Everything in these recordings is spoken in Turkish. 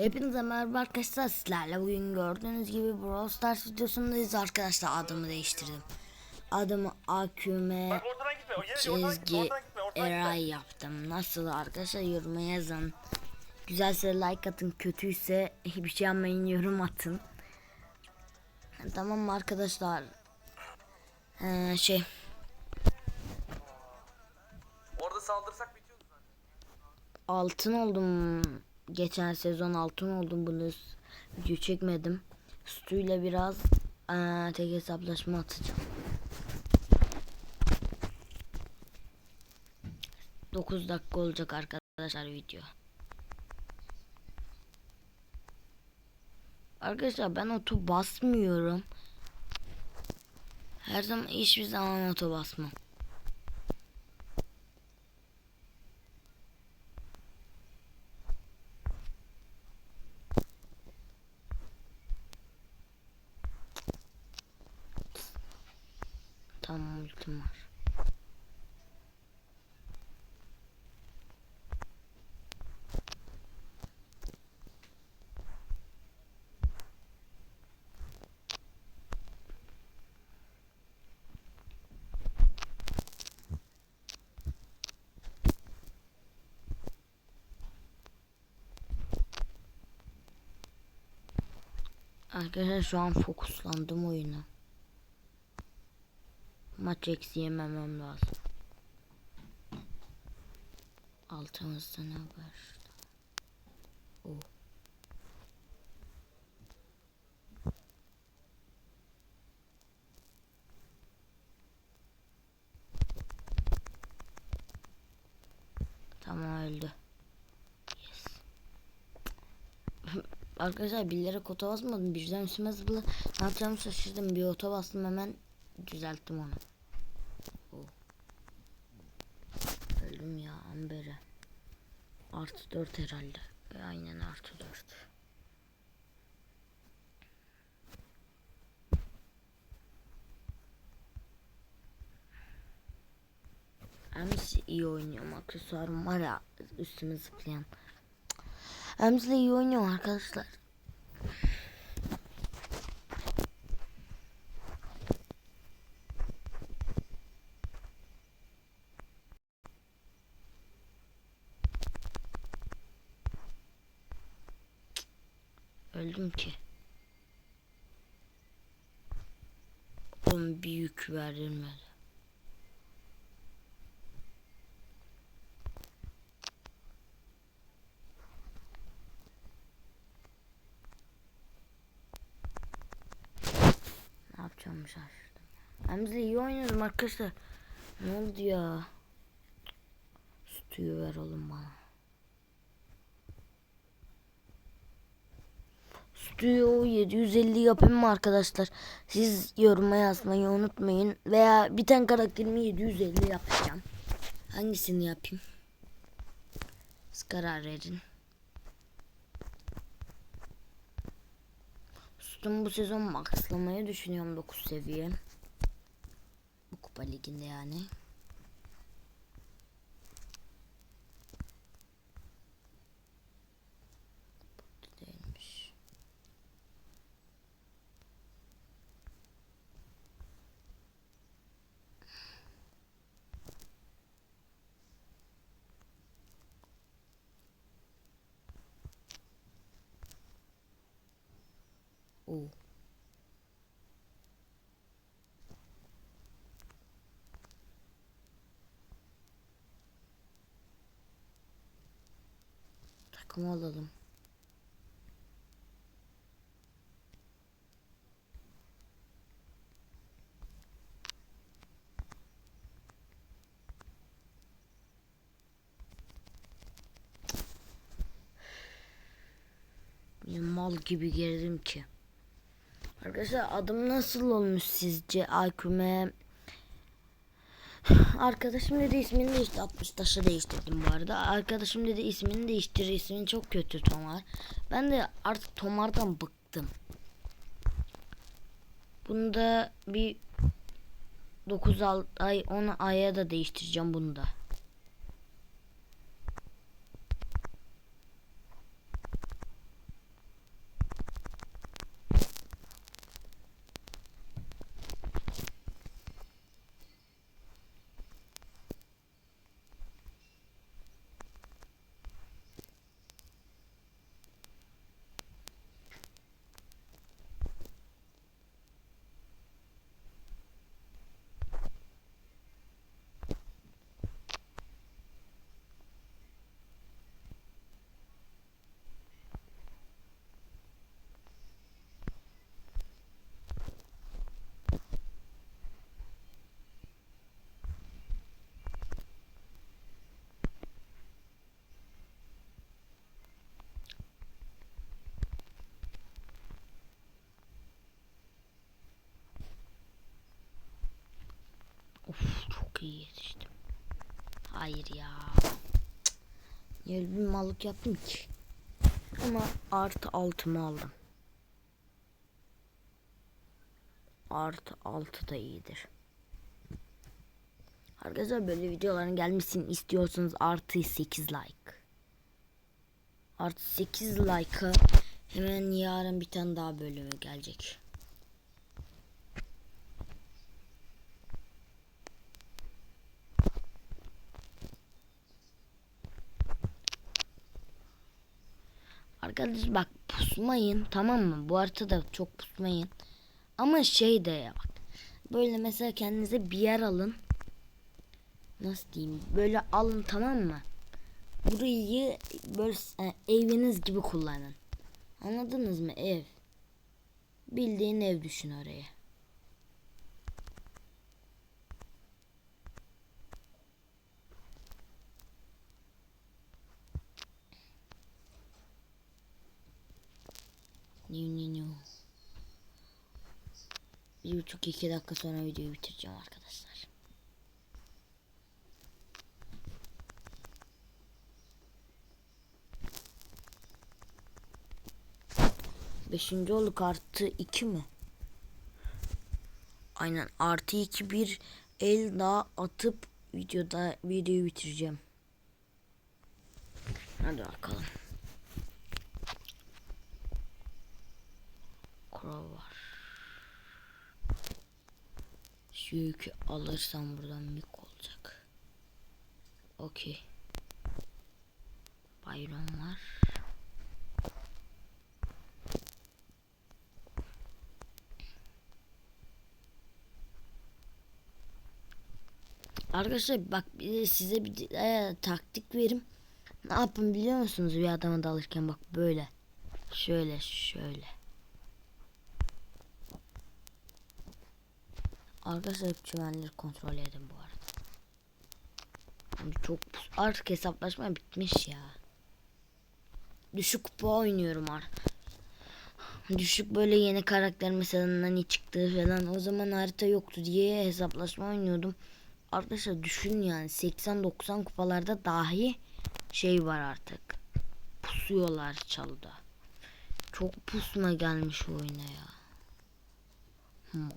Hepinize merhaba arkadaşlar sizlerle bugün gördüğünüz gibi Brawl Stars videosundayız arkadaşlar adımı değiştirdim. Adımı gitme. çizgi. Eray yaptım. Nasıl arkadaşlar yoruma yazın. Güzelse like atın kötüyse bir şey yapmayın yorum atın. Tamam mı arkadaşlar? Ee, şey Orada saldırsak bitiyordu zaten. altın oldum. Geçen sezon altın oldum bunu video çekmedim. Stuyla biraz eee, tek hesaplaşma atacağım. 9 dakika olacak arkadaşlar video. Arkadaşlar ben oto basmıyorum. Her zaman hiçbir zaman oto basmam. Tamam ultim var. Arkadaşlar şu an fokuslandım oyuna. Maç eksi yememem lazım. Altımızda ne var? O. Arkadaşlar bilerek oto basmadım. Birden üstüme zıpladı. Ne yapacağımı şaşırdım. Bir oto bastım hemen düzelttim onu. Oh. Öldüm ya Amber'e. Artı 4 herhalde. E, Aynen artı 4. Ems iyi oynuyorum. Aksesuarım var ya üstüme zıplayan. De iyi oynuyor arkadaşlar. Öldüm ki. Oğlum bir verilmedi. Yapacağımı şaşırdım. Hem de iyi oynuyorum arkadaşlar. Ne oldu ya? Sütüyü ver oğlum bana. Studio 750 yapayım mı arkadaşlar? Siz yoruma yazmayı unutmayın. Veya bir tane karakterimi 750 yapacağım. Hangisini yapayım? Siz karar verin. Sütüm bu sezon maxlamayı düşünüyorum 9 seviye. Bu kupa liginde yani. Oo. Takım olalım. Bir mal gibi girdim ki. Arkadaşlar adım nasıl olmuş sizce Ayküme? Arkadaşım dedi ismini değişti. 60 taşı değiştirdim bu arada. Arkadaşım dedi ismini değiştir. İsmin çok kötü Tomar. Ben de artık Tomar'dan bıktım. Bunu da bir 9 ay 10 aya da değiştireceğim bunu da. Çok iyi yetiştim. Hayır ya. Niye bir mallık yaptım ki? Ama artı altımı aldım. Artı altı da iyidir. Arkadaşlar böyle videoların gelmesini istiyorsanız artı 8 like. Artı 8 like'a hemen yarın bir tane daha bölümü gelecek. Arkadaşlar bak pusmayın tamam mı? Bu haritada çok pusmayın. Ama şey de ya bak. Böyle mesela kendinize bir yer alın. Nasıl diyeyim? Böyle alın tamam mı? Burayı böyle e, eviniz gibi kullanın. Anladınız mı? Ev. Bildiğin ev düşün oraya. New new new. Bir buçuk iki dakika sonra videoyu bitireceğim arkadaşlar. Beşinci olduk artı iki mi? Aynen artı iki bir el daha atıp videoda videoyu bitireceğim. Hadi bakalım. Var. Şu yükü alırsam buradan mik olacak. Okey. Bayron var. Arkadaşlar bak bir de size bir e, taktik verim. Ne yapın biliyor musunuz bir adama dalırken bak böyle. Şöyle şöyle. Arkadaşlar çimenleri kontrol edin bu arada. Abi çok artık hesaplaşma bitmiş ya. Düşük kupa oynuyorum artık. Düşük böyle yeni karakter mesela nani çıktı falan o zaman harita yoktu diye hesaplaşma oynuyordum. Arkadaşlar düşün yani 80-90 kupalarda dahi şey var artık. Pusuyorlar çalıda. Çok pusma gelmiş oyuna ya. Hmm.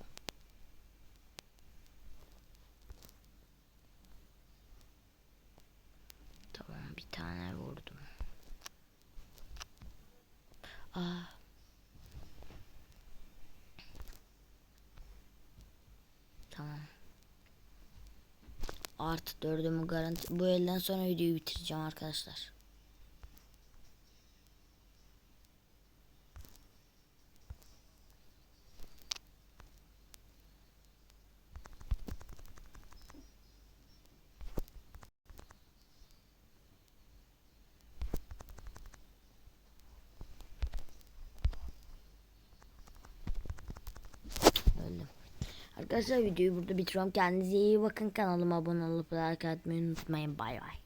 Tamam bir tane vurdum. Aa. Tamam. Artı dördümü garanti. Bu elden sonra videoyu bitireceğim arkadaşlar. Öldüm. Arkadaşlar videoyu burada bitiriyorum. Kendinize iyi bakın. Kanalıma abone olup like atmayı unutmayın. Bay bay.